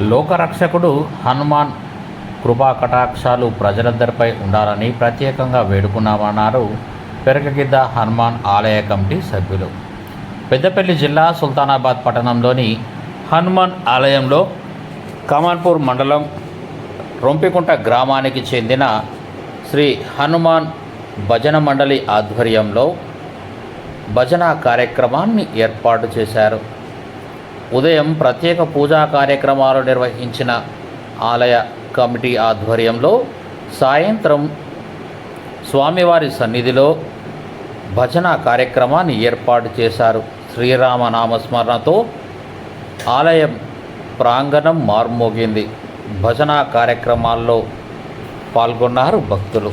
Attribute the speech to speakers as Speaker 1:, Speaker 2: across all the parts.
Speaker 1: లోకరక్షకుడు హనుమాన్ కృపా కటాక్షాలు ప్రజలందరిపై ఉండాలని ప్రత్యేకంగా వేడుకున్నామన్నారు పెరగగిద్ద హనుమాన్ ఆలయ కమిటీ సభ్యులు. పెద్దపల్లి జిల్లా సుల్తానాబాద్ పట్టణంలోని హనుమాన్ ఆలయంలో కమాన్పూర్ మండలం రొంపికుంట గ్రామానికి చెందిన శ్రీ హనుమాన్ భజన మండలి ఆధ్వర్యంలో భజన కార్యక్రమాన్ని ఏర్పాటు చేశారు. ఉదయం ప్రత్యేక పూజా కార్యక్రమాలు నిర్వహించిన ఆలయ కమిటీ ఆధ్వర్యంలో సాయంత్రం స్వామివారి సన్నిధిలో భజన కార్యక్రమాన్ని ఏర్పాటు చేశారు. శ్రీరామ నామస్మరణతో ఆలయం ప్రాంగణం మార్మోగింది. భజన కార్యక్రమాల్లో పాల్గొన్నారు భక్తులు.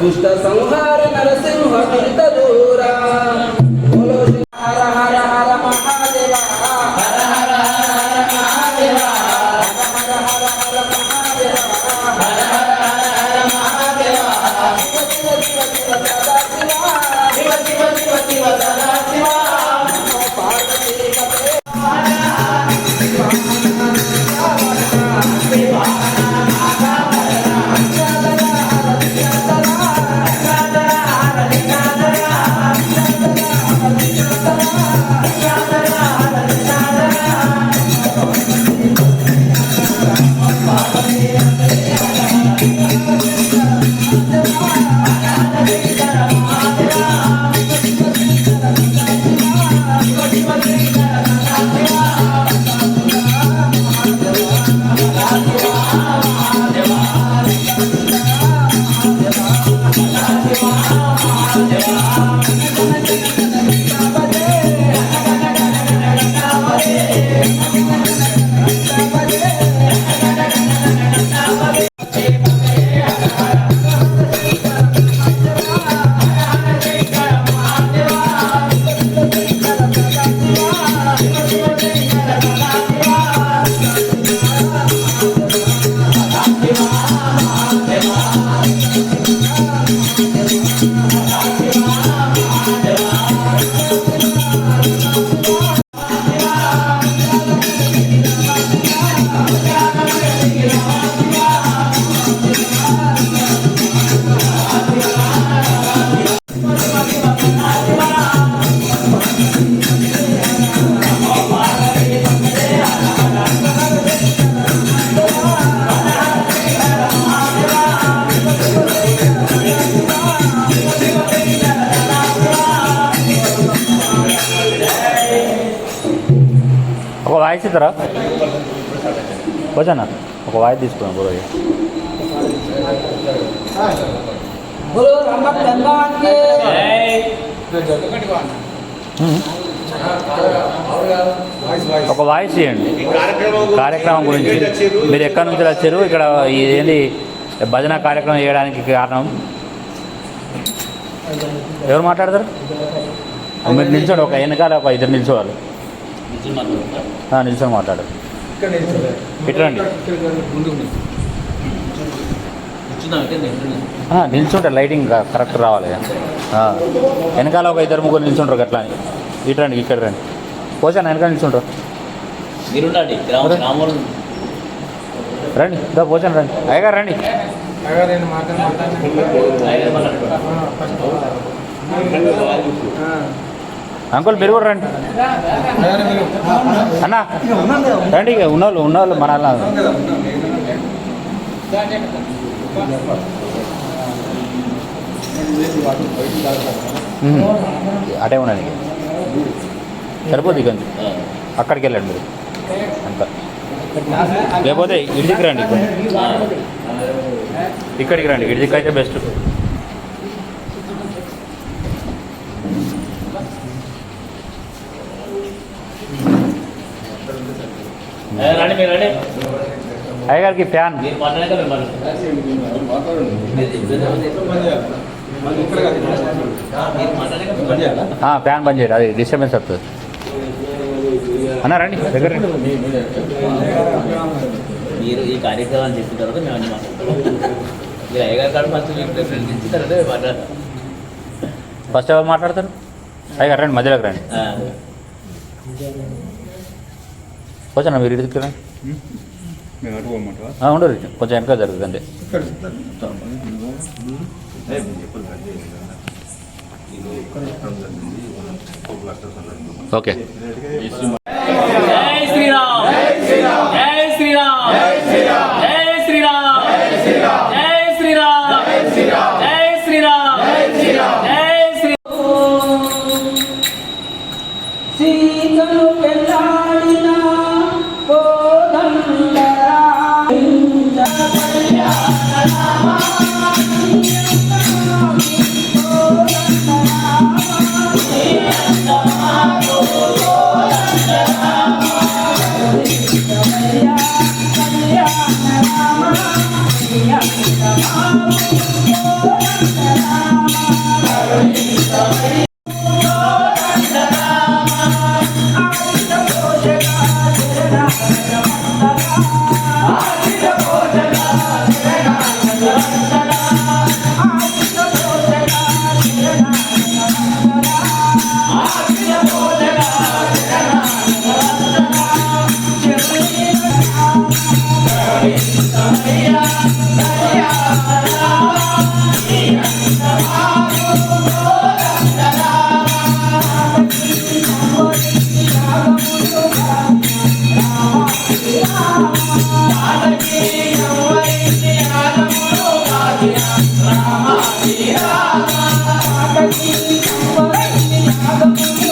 Speaker 2: దుష్ట సంహార నరసింహ దురిత దూరా. పెడతారా వచ్చానా
Speaker 1: ఒక వాయిస్ తీసుకున్నాను బ్రో ఒక వాయిస్ ఇవ్వండి. కార్యక్రమం గురించి మీరు ఎక్కడి నుంచి వచ్చారు? ఇక్కడ ఏంటి భజన కార్యక్రమం చేయడానికి కారణం? ఎవరు మాట్లాడతారు? మీరు నిల్చోండి. ఒక వెనకాల ఒక ఇద్దరు నిల్చోవాలి. నిల్చొని మాట్లాడు. ఆ, నిల్చుంటారు లైటింగ్ కరెక్ట్ రావాలి. వెనకాల ఒక ఇద్దరు ముగ్గురు నిల్చుంటారు అట్లా అని. ఇటు రండి ఇక్కడ రండి. పోసాను వెనకాల నిల్చుంటారు. రండి ఇదో పోసాను రండి. అయ్యగారు రండి.
Speaker 3: మాట్లాడు.
Speaker 1: అంకుల్ మీరు కూడా రండి. అన్న రండి ఇక ఉన్నోళ్ళు ఉన్నోళ్ళు మన అలా. అటే ఉన్నది సరిపోద్ది ఇక అక్కడికి వెళ్ళండి మీరు. అంత. లేకపోతే ఇడిదికి రండి ఇక్కడికి రండి ఇడిదికి అయితే బెస్ట్
Speaker 3: ఏ, రండి మీరు రండి
Speaker 1: అయ్యగారికి ఫ్యాన్
Speaker 3: మీరు మాట్లాడాక మీరు మాట్లాడండి మీరు మాట్లాడాక మీరు మాట్లాడాలా?
Speaker 1: ఆ, ఫ్యాన్ బంద్ చేయరు అది డిస్టర్బెన్స్ వస్తుంది అన్న రండి దగ్గర.
Speaker 3: మీరు ఈ కార్యక్రమాన్ని చెప్పిన తర్వాత మేము అన్ని మాట్లాడతాం. మీరు అయ్యగారి ఫస్ట్ మీకు తర్వాత
Speaker 1: ఎవరు మాట్లాడతారు? అయ్యగారు రండి మధ్యలోకి రండి. కొంచెం మీరు ఆ, ఉండరు కొంచెం వెనక జరుగుతుంది అంతే. ఓకే.
Speaker 4: Thank you. யாகம் யாகம்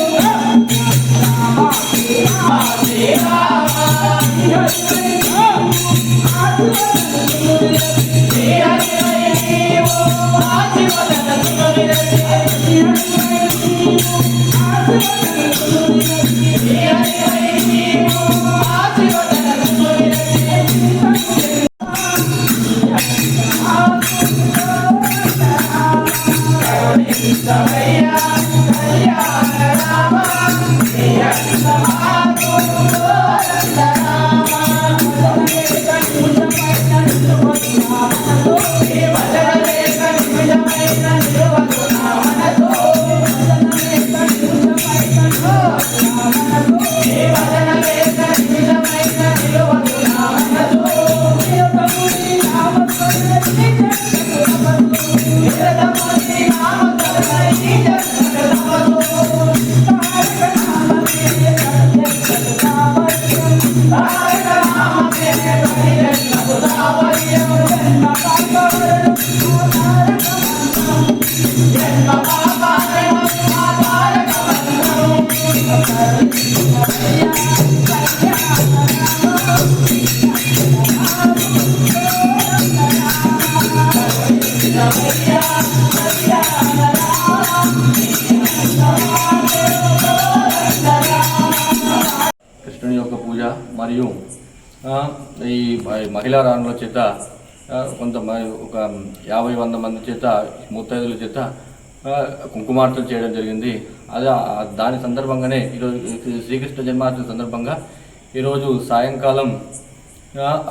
Speaker 4: Gracias. ఈ మహిళా రాణుల చేత కొంత ఒక యాభై వంద మంది చేత ముత్తైదుల చేత ఆ, కుంకుమార్చన చేయడం జరిగింది. అదే దాని సందర్భంగానే ఈరోజు శ్రీకృష్ణ జన్మాష్టమి సందర్భంగా ఈరోజు సాయంకాలం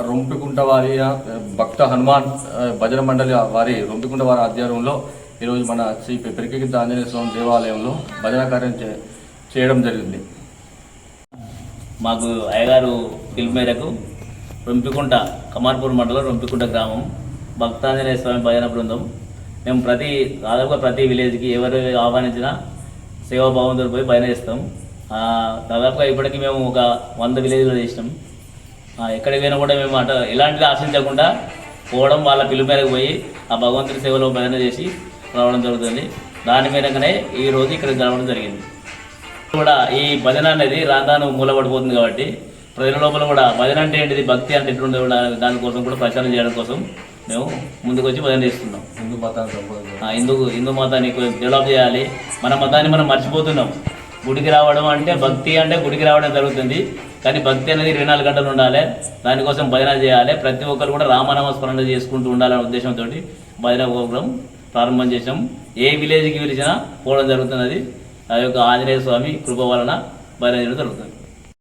Speaker 5: రొంపికుంట వారి భక్త హనుమాన్ భజన మండలి వారి రొంపికుంట వారి ఆధ్వర్యంలో ఈరోజు మన శ్రీ పెరికిత ఆంజనేయ స్వామి దేవాలయంలో భజన కార్యం చేయడం జరిగింది.
Speaker 3: మాకు అయ్యగారు పిలుపు మేరకు రొంపికుంట కమార్పూర్ మండలం రొంపికుంట గ్రామం భక్తాంజనేయ స్వామి భజన బృందం. మేము ప్రతి దాదాపుగా ప్రతి విలేజ్కి ఎవరు ఆహ్వానించినా సేవాభావంతో పోయి భజన చేస్తాం. దాదాపుగా ఇప్పటికి మేము ఒక వంద విలేజ్లో చేసినాం. ఎక్కడికి పోయినా కూడా మేము అట ఎలాంటిది ఆశించకుండా పోవడం వాళ్ళ పిలుపు మేరకు పోయి ఆ భగవంతుడి సేవలో భజన చేసి రావడం జరుగుతుంది. దాని మీదనే ఈ రోజు ఇక్కడికి రావడం జరిగింది. కూడా ఈ భజన అనేది రాను మూలపడిపోతుంది కాబట్టి ప్రజల లోపల కూడా భజన అంటే ఏంటిది? భక్తి అంటే ఎట్లుండే కూడా దానికోసం కూడా ప్రచారం చేయడం కోసం మేము ముందుకు వచ్చి భజన చేస్తున్నాం.
Speaker 5: హిందూ మతాన్ని
Speaker 3: హిందూ హిందూ మతాన్ని డెవలప్ చేయాలి. మన మతాన్ని మనం మర్చిపోతున్నాం. గుడికి రావడం అంటే భక్తి అంటే గుడికి రావడం జరుగుతుంది. కానీ భక్తి అనేది ఇరవై నాలుగు గంటలు ఉండాలి. దానికోసం భజన చేయాలి. ప్రతి ఒక్కరు కూడా రామనామ స్మరణ చేసుకుంటూ ఉండాలనే ఉద్దేశంతో భజన ప్రోగ్రాం ప్రారంభం చేసాం ఏ విలేజ్కి పిలిచినా పోవడం జరుగుతున్నది. ఆ యొక్క ఆంజనేయ స్వామి కృప వలన భజన చేయడం జరుగుతుంది.